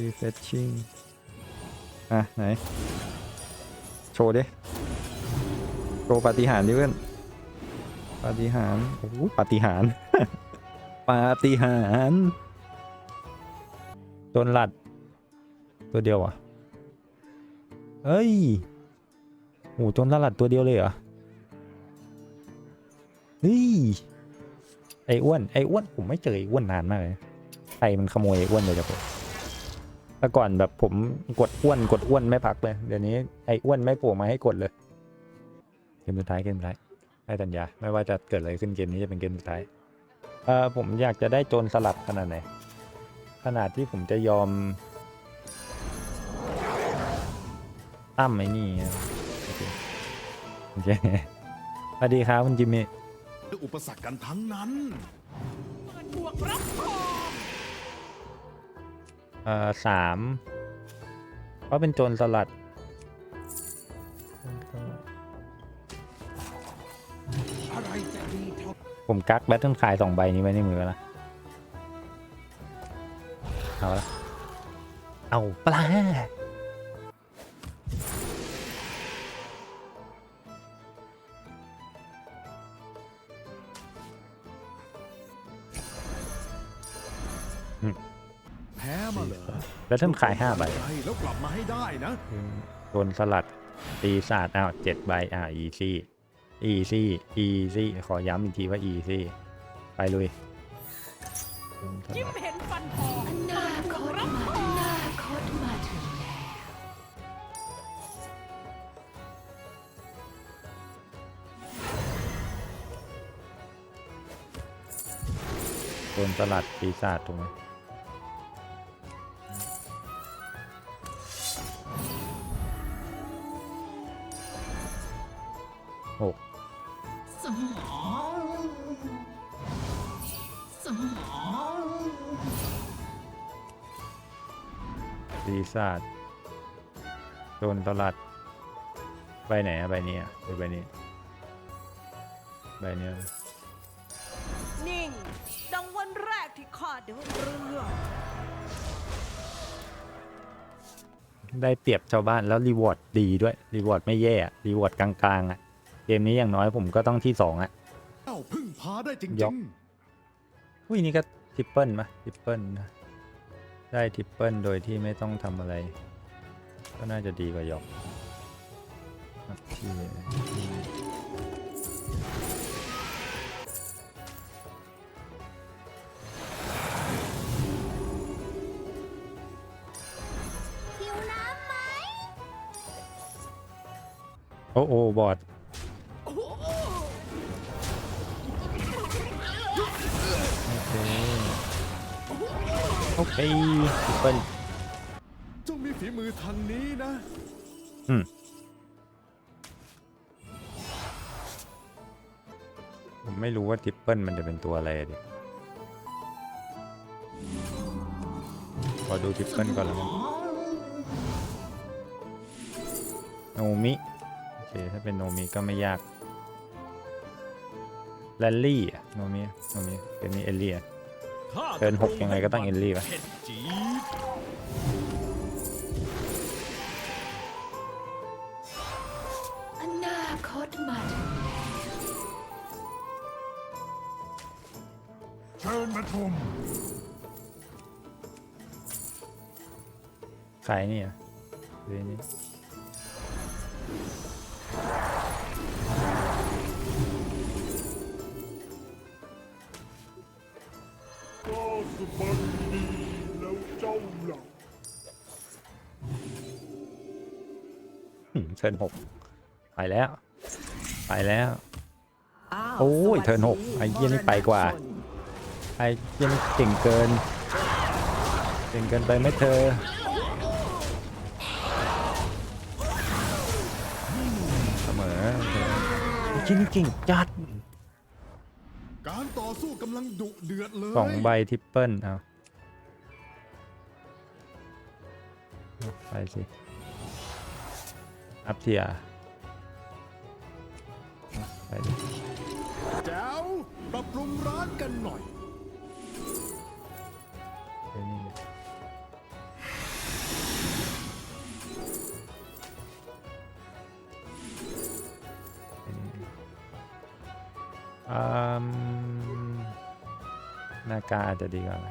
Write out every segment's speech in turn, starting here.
refreshing อะ ไหน โชว์ดิ โชว์ปาฏิหาริย์ดิเพื่อนปาฏิหาริย์โอ้โหปาฏิหาริย์ปาฏิหาริย์โดนหลัด ตัวเดียวอะเอ้ยโอ้โหโจนหลัดตัวเดียวเลยเหรอเฮ้ยไอ้อ้วนไอ้อ้วนผมไม่เจอไอ้อ้วนนานมากเลยใครมันขโมยไอ้อ้วนเลยจากผม แต่ก่อนแบบผมกดอ้วนกดอ้วนไม่พักเลย เดี๋ยวนี้ไอ้อ้วนไม่โผล่มาให้กดเลย เกมสุดท้ายเกมสุดท้ายให้สัญญาไม่ว่าจะเกิดอะไรขึ้นเกมนี้จะเป็นเกมสุดท้าย เออผมอยากจะได้โจรสลัดขนาดไหน ขนาดที่ผมจะยอมตั้มไอ้นี่โอเคสวัสดีครับคุณจิมมี่อุปสรรคกันทั้งนั้นบวกรับขอ เอ่อสามเพราะเป็นโจรสลัด อะไรจะดีเท่าผมกักแบตเทิลคายสองใบนี้ไว้ในมือแล้วนะเอาละเอาปลา แบตเทิลคายห้าใบใช่แล้วกลับมาให้ได้นะโจรสลัดตีศาสตร์อ้าวเจ็ดใบอ่าอีซี่อีซี่อีซี่ขอย้ำอีกทีว่าอีซี่ไปลุยโจรสยิ้มลัดเห็นฟันทองอนาคตมาอนาคตมาถึงแล้วโจรสลัดปีศาจถูกไหม ศาจโจรสลัดใบไหนอะใบนี้อะหรือใบนี้ ใบเนี้ยนิ่งดังวันแรกที่ข้าเดินเรือได้เปรียบชาวบ้านแล้วรีวอร์ดดีด้วยรีวอร์ดไม่แย่อะรีวอร์ดกลางๆอะเกมนี้อย่างน้อยผมก็ต้องที่สองอะเอ้าพึ่งพาได้จยริกงอุ้ยนี่ก็ทริปเปิลปะทริปเปิลนะ ได้ทริปเปิลโดยที่ไม่ต้องทำอะไร ก็น่าจะดีกว่ายกที่หิวน้ำไหมโอ้โอ้บอด โอเคโอเคทริปเปิลๆเจ้ามีฝีมือทางนี้นะผมไม่รู้ว่าทริปเปิลมันจะเป็นตัวอะไรดิขอดูทริปเปิลก่อนแล้วกันโนมิ โอเค ถ้าเป็นโนมิก็ไม่ยากแรลลี่อะโนมิโนมิเป็นนี่เอลลี่อะ เกินหกยังไงก็ต้องเอลลี่ปะเผ็ดจี๊ดอนาคตมาถึงแล้วเชิญมาชมขายนี่อะหรือนี่ สบันดีแล้วเจ้าหลับหืมเทิร์นหกไปแล้ว ไปแล้วอ้าวโอ้ยสวัสดีเทิร์นหกไอ้เหี้ยนี่ไปกว่ามรณชนไอ้เหี้ยังเก่งเกิน เก่งเกินไปไหมเธอเสมอจริงจริงๆจัดการ่อสู้กำลังดุเดือดเลยสองใบทิปเปิลเอาไปสิ อัพเทียไปดิแจ๋วปรับปรุงร้านกันหน่อยอืมากาอาจจะดีกว่าไหม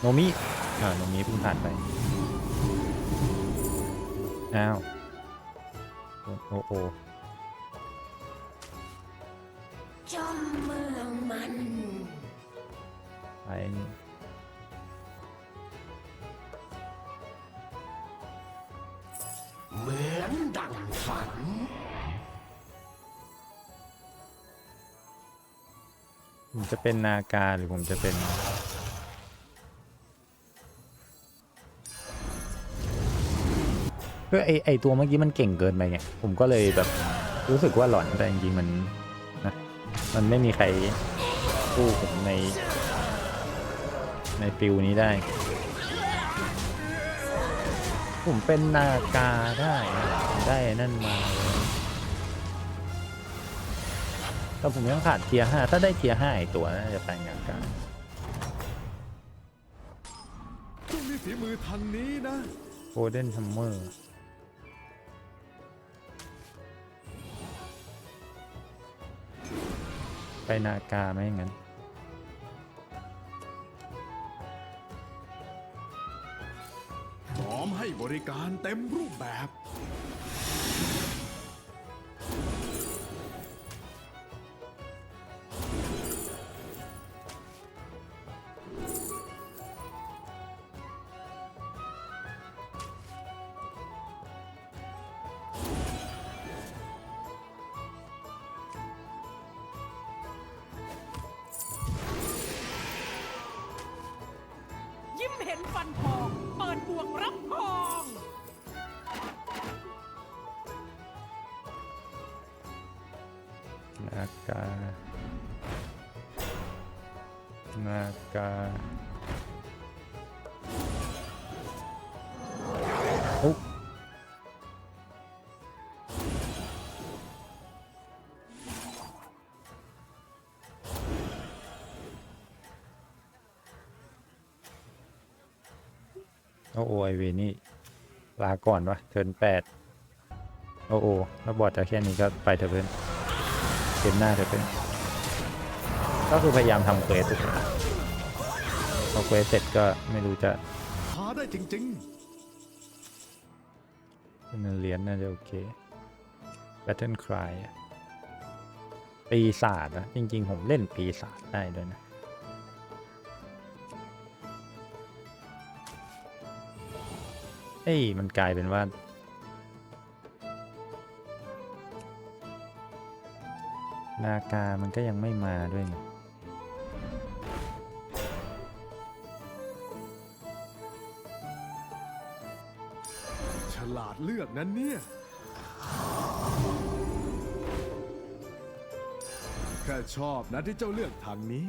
โนมิอ่าโนมิเพิ่งผ่านไป อ้าว โอ้โอ้โอ้จอมเมืองมัน ไป ผมจะเป็นนากาหรือผมจะเป็นก็ไอไอตัวเมื่อกี้มันเก่งเกินไปไงผมก็เลยแบบรู้สึกว่าหลอนแต่จริงๆมันนะมันไม่มีใครสู้ผมใน ในฟิลนี้ได้ ผมเป็นนากาได้ได้นั่นมา แต่ผมยังขาดเทียร์ห้าถ้าได้เทียร์ห้าอีกตัวน่าจะไปนากาต้องมีฝีมือทางนี้นะ โกลเด้นทัมเมอร์ไปนากาไหมงั้นพร้อมให้บริการเต็มรูปแบบ นากานากาโอ้โอ้โอไอเวนี่ ลาก่อนวะเทิร์นแปดโอ้โอแล้วบอดจะแค่นี้ก็ไปเถอะเพื่อน เกมหน้าเถอะเพื่อนก็คือพยายามทำเควสทุกอย่างพอเควสเสร็จก็ไม่รู้จะหาได้จริงเป็นเรียนน่าจะโอเค Battle Cry อะปีศาจอะจริงๆ ผมเล่นปีศาจได้ด้วยนะเอ้ยมันกลายเป็นว่า นากามันก็ยังไม่มาด้วยไงฉลาดเลือกนั้นเนี่ย แค่ชอบนะที่เจ้าเลือกทางนี้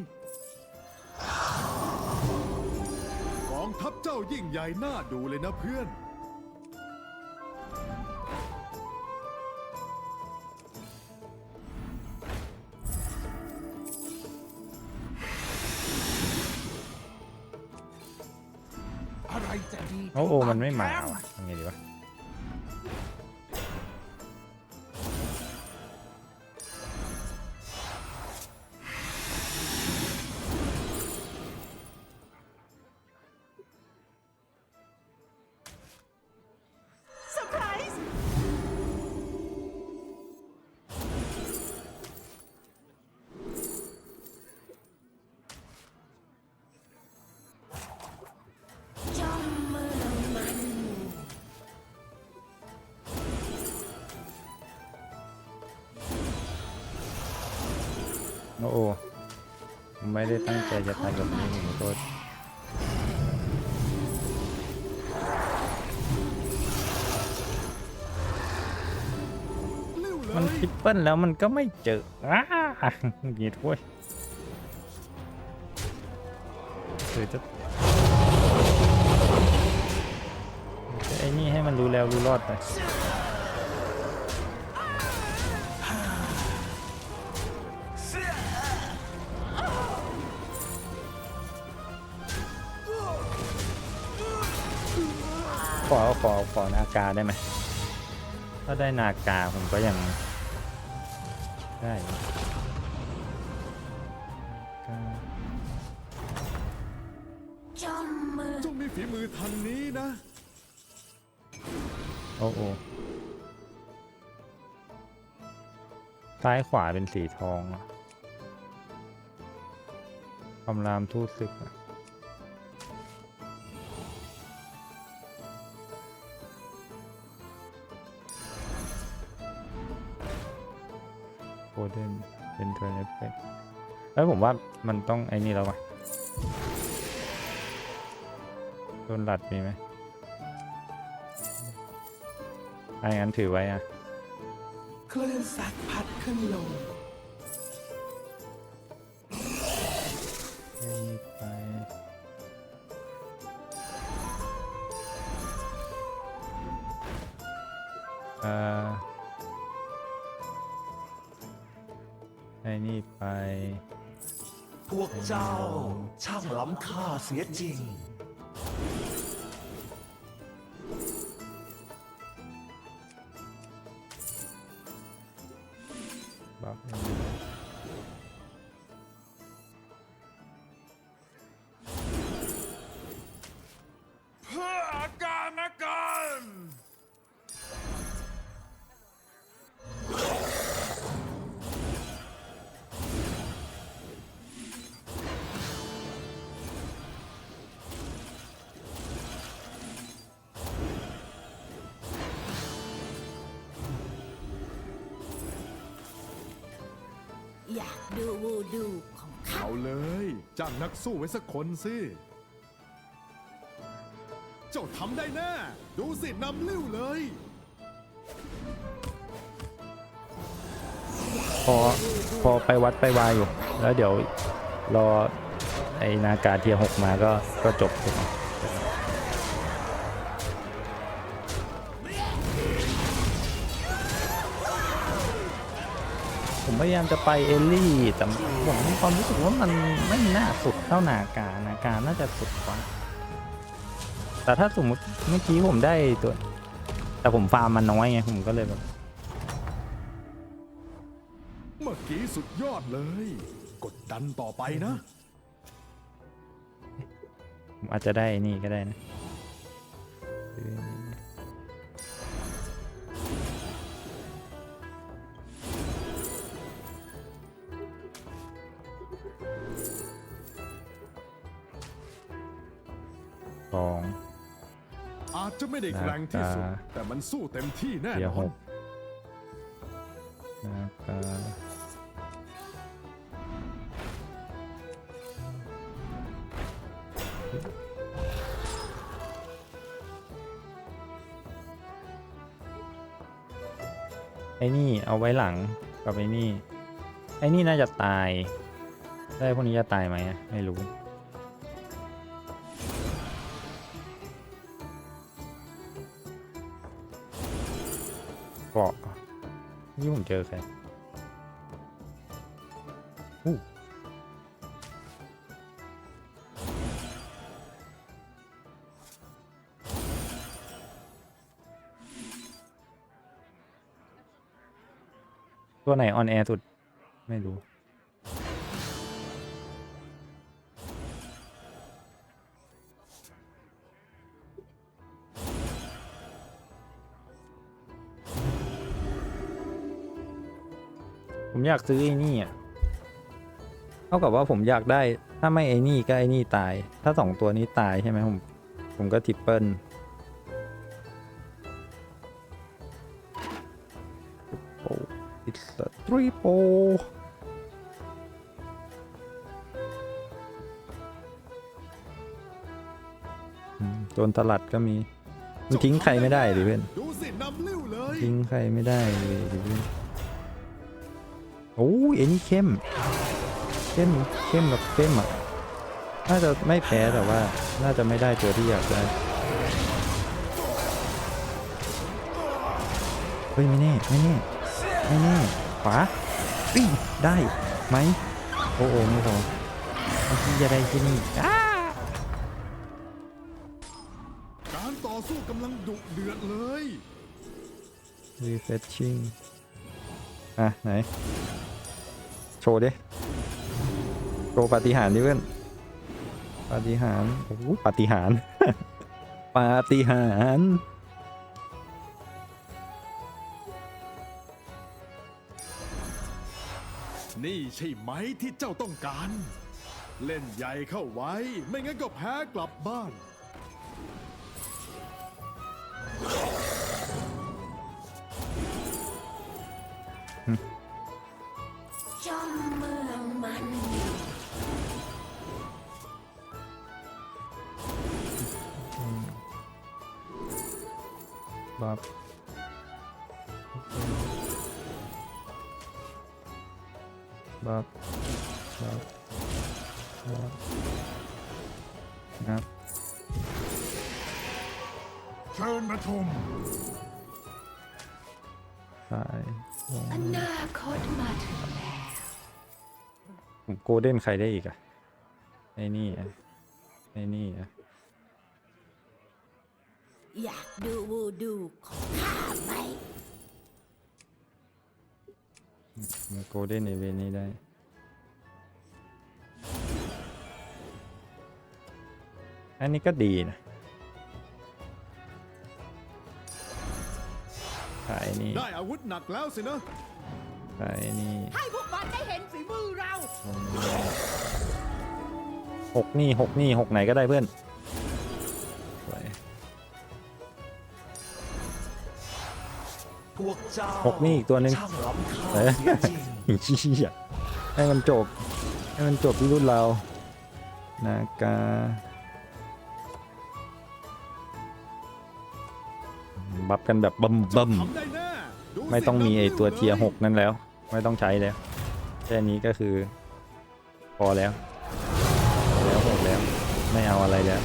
กองทัพเจ้ายิ่งใหญ่น่าดูเลยนะเพื่อน ไม่มาว่ะทำไงดีวะ โอ้โอไม่ได้ตั้งใจจะทำแบบนี้ผมโทษเร็วเลมันยทริปเปิลแล้วมันก็ไม่เจออ้าหงีดเว้ยหรือจะจะไอ้นี่ให้มันรู้แล้วรู้รอดไป ขอขอขอนากาได้ไหมถ้าได้นากาผมก็ยัง ได้อยู่นากาจอมมือจงมีฝีมือทางนี้นะ โอ้โอ้ซ้ายขวาเป็นสีทองอะคำรามทูตศึกอะ เด้นเป็นเทอร์เอฟเฟกแล้วผมว่ามันต้องไอ้นี่แล้ววะโดนหลัดมีไหมไอ้งั้นถือไว้อะคลื่นซัดพัดขึ้นลงไอ้นี่ไปเอ่อ ไอ้นี่ไป พวกเจ้าช่างล้ำค่าเสียจริง อยากดูวูดูของเขาเอาเลยจ้างนักสู้ไว้สักคนสิ เจ้าทำได้แน่ ดูสินำลิ้วเลย พอพอไปวัดไปวายอยู่ แล้วเดี๋ยวรอไอ้นากาเทียหกมาก็ก็จบใช่ไหม ยายามจะไปเอลลี่ แต่ผมมีความรู้สึกว่ามันไม่น่าสุดเท่านากานากาน่าจะสุดกว่า แต่ถ้าสมมติเมื่อกี้ผมได้ตัว แต่ผมฟาร์มมันน้อยไงผมก็เลยแบบเมื่อกี้สุดยอดเลย กดดันต่อไปนะ ผมอาจจะได้นี่ก็ได้นะ ไม่ได้แกร่งที่สุดนาคาแต่มันสู้เต็มที่แน่เดี๋ยนวอหนกแล้วก็ไอ้นี่เอาไว้หลังกับไอ้นี่ ไอ้นี่น่าจะตาย ได้พวกนี้จะตายไหมอะไม่รู้ กาะนี่ผมเจอใครตัวไหนออนแอร์สุด ไม่รู้ อยากซื้อไอ้นี่อะเท่ากับว่าผมอยากได้ถ้าไม่ไอ้นี่ก็ไอ้นี่ตาย ถ้าสองตัวนี้ตายใช่ไหมผมผมก็ทริปเปิลโอ้ it's a triple อืมโดนตลัดก็มี มันทิ้งใครไม่ได้ดิเพื่อนดูสินำลิ้วเลยทิ้งใครไม่ได้เลยดิพี่ โอ้ยไอ้นี่เข้ม เข้ม เข้มแบบเข้มอะ น่าจะไม่แพ้แต่ว่า น่าจะไม่ได้ตัวที่อยากได้ เฮ้ยไม่แน่ไม่แน่ไม่แน่ขวาอีได้ไหมโอ้โอ้ไม่พอเมื่อกี้จะได้ที่นี่การต่อสู้กำลังดุเดือดเลย refreshing อะไหน ว์ดิโชว์ปาฏิหาริย์ดิเพื่อนปาฏิหาริย์โอ้โหปาฏิหาริย์ปาฏิหาริย์นี่ใช่ไหมที่เจ้าต้องการ เล่นใหญ่เข้าไว้ ไม่งั้นก็แพ้กลับบ้าน บัฟบัฟบัฟบัฟงับเชิญมาชมตายลงอนาคตมาถึงแล้วผมโกลเด้นใครได้อีกอะไอ้นี่อะไอ้นี่อะ อยากดูวูดูของข้าไหมมาโกลเด้นในเวนี้ได้ อันนี้ก็ดีนะขายนี่ได้อาวุธหนักแล้วสินะขายนี่ให้พวกมันได้เห็นฝีมือเราหกนี่หกนี่หกไหนก็ได้เพื่อน พวกเจ้าหกนี่อีกตัวหนึ่ง ช่างล้ำค่าเอ้ยเสียจริงเหี้ยให้มันจบ ให้มันจบที่รุ่นเรา นากาบัฟกันแบบบัมบัมทำได้แน่ดูสิไม่ต้องมีไอตัวน้ำเทียลหกนั่นแล้ว ไม่ต้องใช้แล้ว แค่นี้ก็คือ พอแล้วพอแล้วหกแล้ว ไม่เอาอะไรแล้ว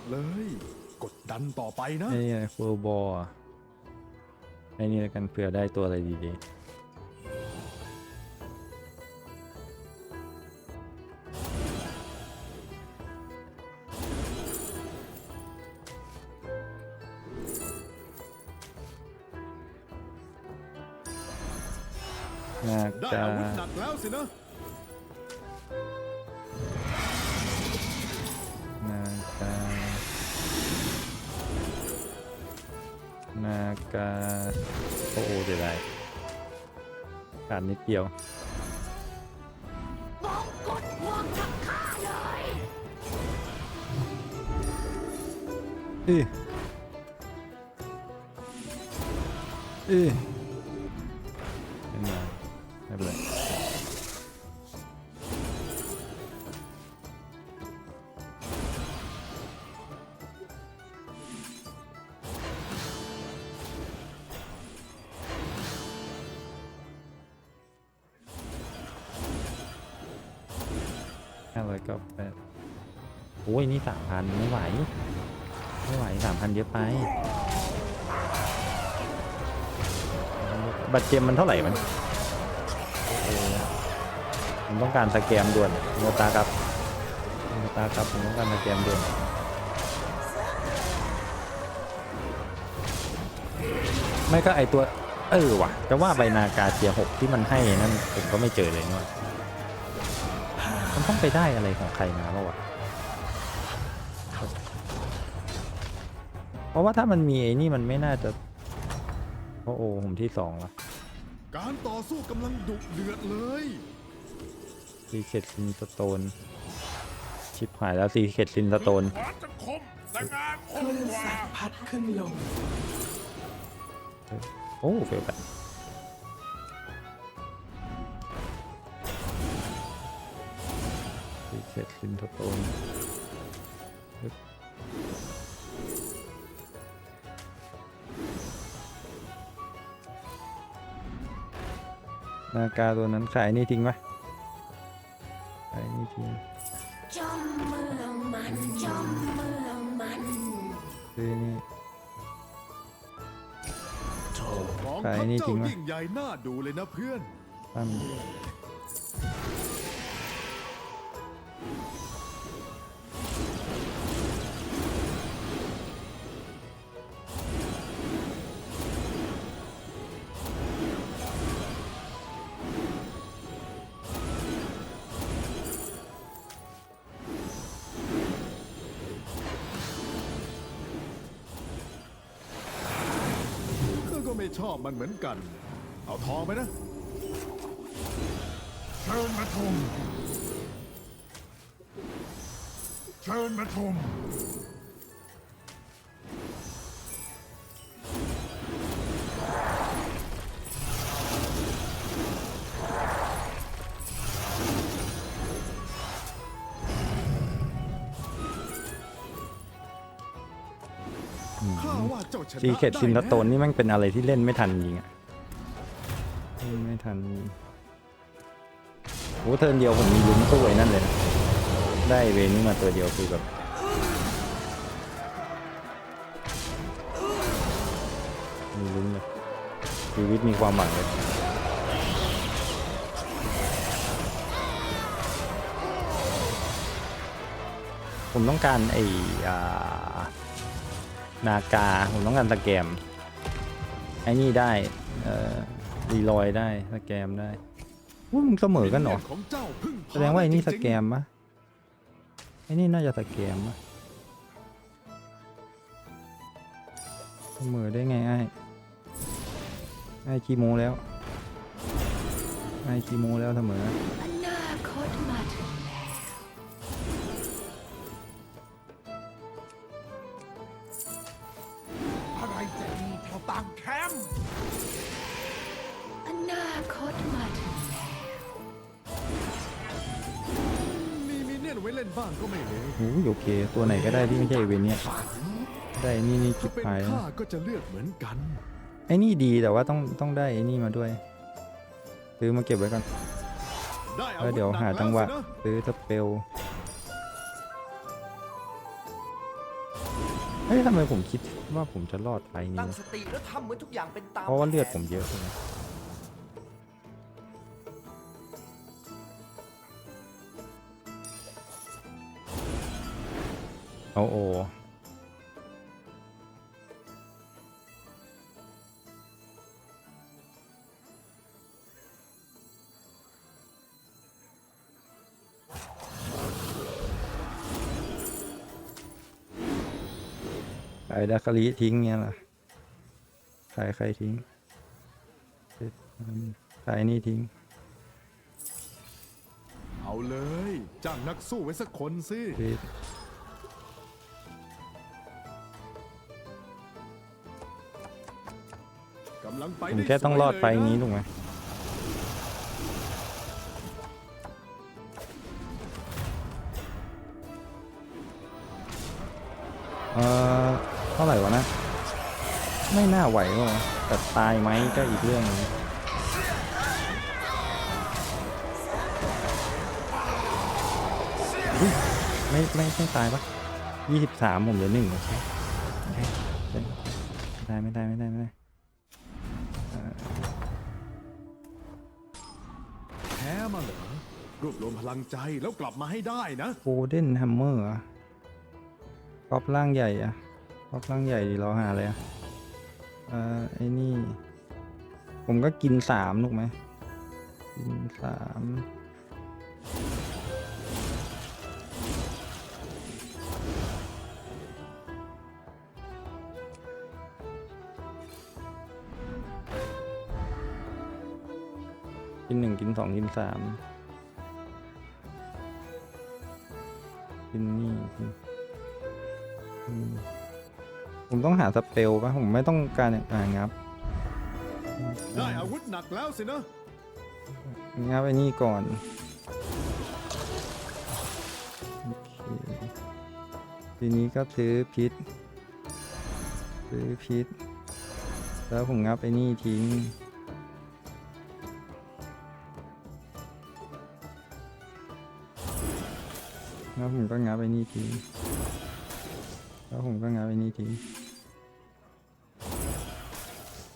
ดยอดเลย กดดันต่อไปนะ ไอ้นี่ฟูบอลไอ้นี่แล้วกันเผื่อได้ตัวอะไรดีๆนาได้กาอาวุธหนักแล้วสินะ กาโอ้โหเดี๋ยวได้ขาดนิดเดียวเองกดพวกทั้งข้าเออ โอ้ยนี่สามพันไม่ไหว ไม่ไหวสามพันเยอะไปบัตรเจมมันเท่าไหร่มันผมต้องการสแกมด่วนโนตาครับโนตาครับผมต้องการสแกมด่วนไม่ก็ไอตัว เออว่ะจะว่าใบนากาเทียหกที่มันให้นั่นผมก็ไม่เจอเลยนี่หว่ามันต้องไปได้อะไรของใครมาบ้างวะ ราะว่าถ้ามันมีไอ้นี่มันไม่น่าจะโอ้โหผมที่สองละการต่อสู้กำลังดุเดือดเลยซีเคดซินสโตน ชิปหายแล้วซีเคดซินสโตนขวาจะคมแต่งานคคมลื่นกแสว่างพัดขึ้นลงโอ้เฟลไปซีเคดซินสโตน นากาตัวนั้นขายนี่ทิ้งปะขายนี่ทิ้งจอมเมืองมันจอมเมืองมันซื้อนี่ของขายทัพนี่จริเจ้างวะยิ่งใหญ่น่าดูเลยนะเพื่อนตั้ม ได้ชอบมันเหมือนกัน เอาทองไปนะ เชิญประชุม เชิญประชุม ซีเค็ดได้ซินแตโตนนี่แมันเป็นอะไรที่เล่นไม่ทันจริงอะเล่นไม่ทันจริงโอ้เทิร์นเดียวผมมีลุ้นตู้ไอ้นั่นเลยนะได้เวนี้มาตัวเดียวคือแบบมีลุ้นเลยชีวิตมีความหวังเลยผมต้องการไอ้อ่า นากา ผมต้องการสแกมไอ้นี่ได้เอ่อรีลอยได้สแกมได้วุ้มึงเสมอกันเหรอวิญญาณของเจ้าพึ่งพาแสดงว่าไอ้นี่สแกมปะไอ้นี่น่าจะสแกมปะเสมอได้ไงไอ้ไอ้คีโมแล้วไอ้คีโมแล้วเสมอ โอ้ยโอเค ตัวไหนก็ได้ที่ไม่ใช่เวนเนี่ยได้นี่นี่ถ้าจิบเป็นหายแล้วข้าก็จะเลือกเหมือนกันไอ้นี่ดีแต่ว่าต้องต้องได้ไอ้นี่มาด้วย ซื้อมาเก็บไว้ก่อนได้อาแล้ววุธเดี๋ยวนักหาแล้วจังหวะสินะซื้อสเปลเฮ้ยทำไมผมคิดว่าผมจะรอดไปนี่ตั้งวะสติแล้วทำเหมือนทุกอย่างเป็นตามเพราะว่าเลือดแผนผมเยอะใช่ไหมเอาโอขายดาคาริทิ้งเนี่ยล่ะขายใครทิ้งขายนี่ทิ้ง เอาเลยจ้างนักสู้ไว้สักคนสิ ผมได้แค่ต้องรอดสวยไปเลยะนี้ถูกไหมเอ่อเท่าไหร่วะนะ ไม่น่าไหวหรอกแต่ตายไหมก็อีกเรื่องหนึงอุ๊ยไม่ไม่ไม่ตายปะยี่สิบสามผมเหลือหนึ่งโอเคโอเคไม่ได้ไม่ได้ไม่ได้ ลังใจแล้วกลับมาให้ได้นะ โกลเด้นแฮมเมอร์อะกรอบร่างใหญ่อะกรอบร่างใหญ่ดีเราหาเลยอะเอ่อไอ้นี่ ผมก็กินสามถูกไหมกินสามกินหนึ่งกินสองกินสาม นนี่กินอืมผมต้องหาสเปลปะผมไม่ต้องการอย่างอ่างับได้อาวุธหนักแล้วสินะงับไอ้นี่ก่อนโอเคทีนี้ก็ซื้อพิษซื้อพิษ แล้วผมงับไอ้นี่ทิ้ง แล้วผมก็งับไปนี่ทีแล้วผมก็งับไปนี่ที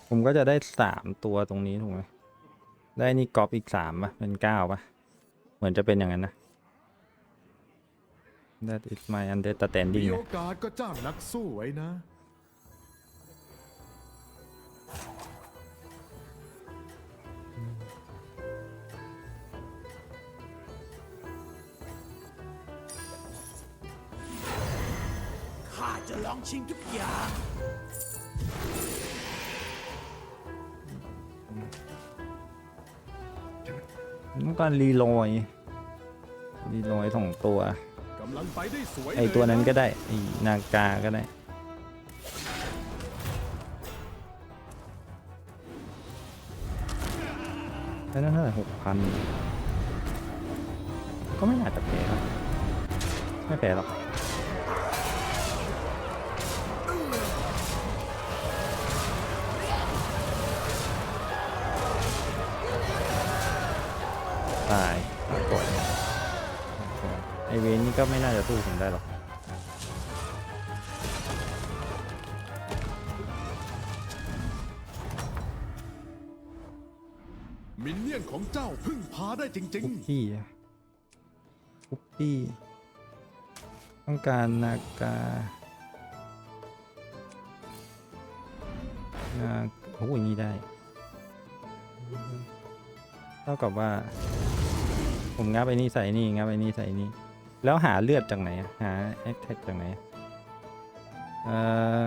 ผมก็จะได้สามตัวตรงนี้ถูกไหมได้นี่กรอบอีกสามป่ะเป็นเก้าป่ะ เหมือนจะเป็นอย่างนั้นนะ That is my มี understanding โอนะกาสก็จ้างนักสู้ไว้นะ ลองชิงทุกอย่าง ต้องการรีโหลยรีโหลยสองตัว กำลังไปได้สวยไอเลยตัวนั้นะก็ได้ไอนากาก็ได้แล้วนั่นเท่าไหร่หกพันก็ไม่น่าจะแพ้ครับไม่แพ้หรอก เวนนี่ก็ไม่น่าจะสู้ผมได้หรอกมินเนี่ยนของเจ้าพึ่งพาได้จริง คุกกี้อะคุกกี้ ต้องการนากานาโอ้โหอย่างนี้ได้ เท่ากับว่า ผมงับไอ้นี่ใส่นี่งับไอ้นี่ใส่นี่ แล้วหาเลือดจากไหนอะหาแอคแท็กจากไหนอะเอ่อ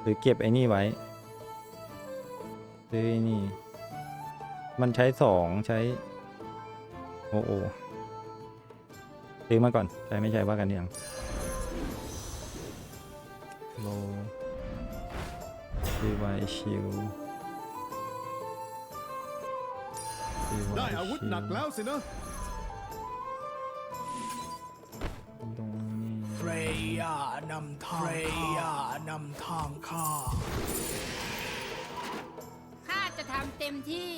หรือเก็บไอ้นี่ไว้ซื้อไอ้นี่ มันใช้สองใช้ โอ้โอซื้อมาก่อน ใช้ไม่ใช้ว่ากันยังโลรีไวชิลๆได้อาวุธหนักแล้วสินะานำทางเฟรยานำทางข้า ข้าจะทำเต็มที่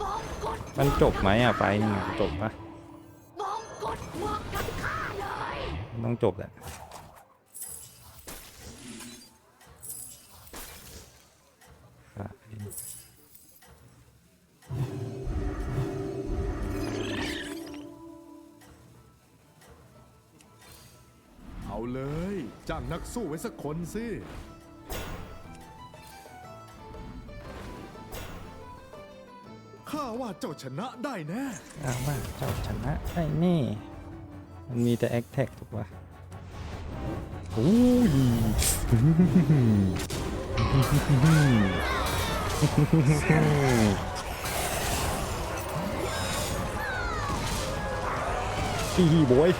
มองกดมันจบไหมอะไฟหนึงอะจบปะมองกดบวกกับข้าเลยต้องจบแหละอะ เอาเลยจ้างนักสู้ไว้สักคนสิข้าว่าเจ้าชนะได้แน่อ้าวว่าเจ้าชนะไอ้นี่มันมีแต่แอคแท็กถูกปะโอ้ยฮีฮีบอย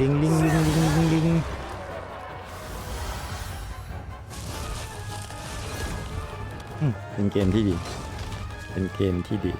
ลิงลิงลิงลิงลิงลิงเป็นเกมที่ดี เป็นเกมที่ดี